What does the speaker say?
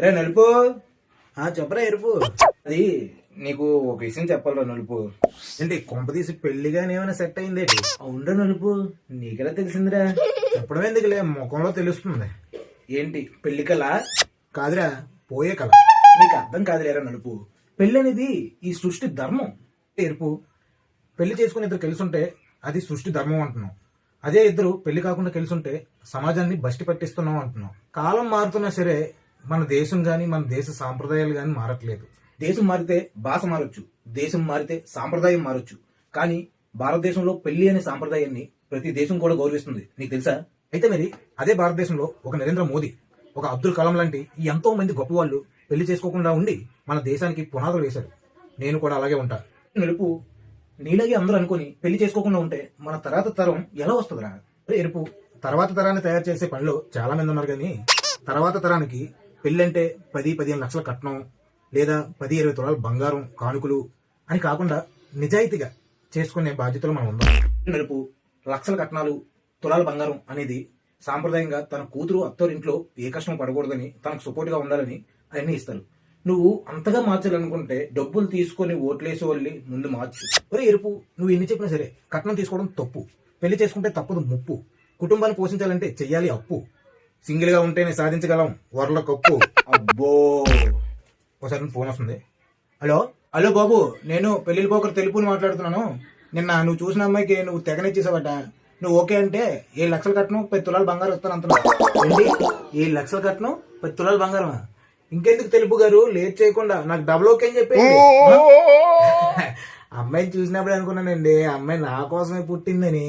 రే నలుపు. ఆ చెప్పరా ఎరుపు. అది నీకు ఒక విషయం చెప్పాలరా నలుపు. ఏంటి కొంప తీసి పెళ్ళిగానే ఏమైనా సెట్ అయింది అవునరా నలుపు. నీకెలా తెలిసిందిరా? చెప్పడం ఎందుకులే ముఖంలో తెలుస్తుంది. ఏంటి పెళ్ళి కళ? కాదురా పోయే కళ. నీకు అర్థం కాదులేరా నలుపు. పెళ్ళి అనేది ఈ సృష్టి ధర్మం. ఎరుపు. పెళ్ళి చేసుకుని ఇద్దరు కలిసి ఉంటే అది సృష్టి ధర్మం అంటున్నాం. అదే ఇద్దరు పెళ్ళి కాకుండా కలిసి ఉంటే సమాజాన్ని బస్టి పట్టిస్తున్నాం అంటున్నాం. కాలం మారుతున్నా సరే మన దేశం గాని మన దేశ సాంప్రదాయాలు గాని మారట్లేదు. దేశం మారితే భాష మారొచ్చు దేశం మారితే సాంప్రదాయం మారొచ్చు. కానీ భారతదేశంలో పెళ్ళి అనే సాంప్రదాయాన్ని ప్రతి దేశం కూడా గౌరవిస్తుంది. నీకు తెలుసా? అయితే మరి అదే భారతదేశంలో ఒక నరేంద్ర మోదీ ఒక అబ్దుల్ కలాం లాంటి ఎంతో మంది గొప్ప వాళ్ళు పెళ్ళి చేసుకోకుండా ఉండి మన దేశానికి పునాదులు వేశారు. నేను కూడా అలాగే ఉంటా. నిలుపు నీలాగే అందరూ అనుకొని పెళ్ళి చేసుకోకుండా ఉంటే మన తర్వాత తరం ఎలా వస్తుందిరా? ఎరుపు తర్వాత తరాన్ని తయారు చేసే పనిలో చాలా మంది ఉన్నారు కానీ తర్వాత తరానికి పెళ్ళంటే పది పదిహేను లక్షల కట్నం లేదా పది ఇరవై తులాల బంగారం కానుకలు అని కాకుండా నిజాయితీగా చేసుకునే బాధ్యతలు మనం ఉందాం. నలుపు లక్షల కట్నాలు తులాల బంగారం అనేది సాంప్రదాయంగా తన కూతురు అత్తోరింట్లో ఏ కష్టం పడకూడదని తనకు సపోర్ట్గా ఉండాలని అవన్నీ ఇస్తారు. నువ్వు అంతగా మార్చాలనుకుంటే డబ్బులు తీసుకొని ఓట్లేసి వెళ్ళి ముందు మార్చు. ఒరే ఎరుపు నువ్వు ఎన్ని చెప్పినా సరే కట్నం తీసుకోవడం తప్పు. పెళ్ళి చేసుకుంటే తప్పదు ముప్పు. కుటుంబాన్ని పోషించాలంటే చెయ్యాలి అప్పు. సింగిల్గా ఉంటేనే సాధించగలం. వరల కప్పు అబ్బో! ఒకసారి ఫోన్ వస్తుంది. హలో? హలో బాబు నేను పెళ్ళి పోకరు తెలుపుని మాట్లాడుతున్నాను. నిన్న నువ్వు చూసిన అమ్మాయికి నువ్వు తెగనిచ్చేసావట. నువ్వు ఓకే అంటే ఏడు లక్షలు కట్నం పది తులాలు బంగారం ఇస్తాను అంటున్నావు. ఏడు లక్షలు కట్నం పది తులాలు బంగారం ఇంకెందుకు తెలుపు గారు? లేట్ చేయకుండా. నాకు డబుల్ ఓకే అని చెప్పి అమ్మాయిని చూసినప్పుడు అనుకున్నానండి. అమ్మాయి నా కోసమే పుట్టిందని.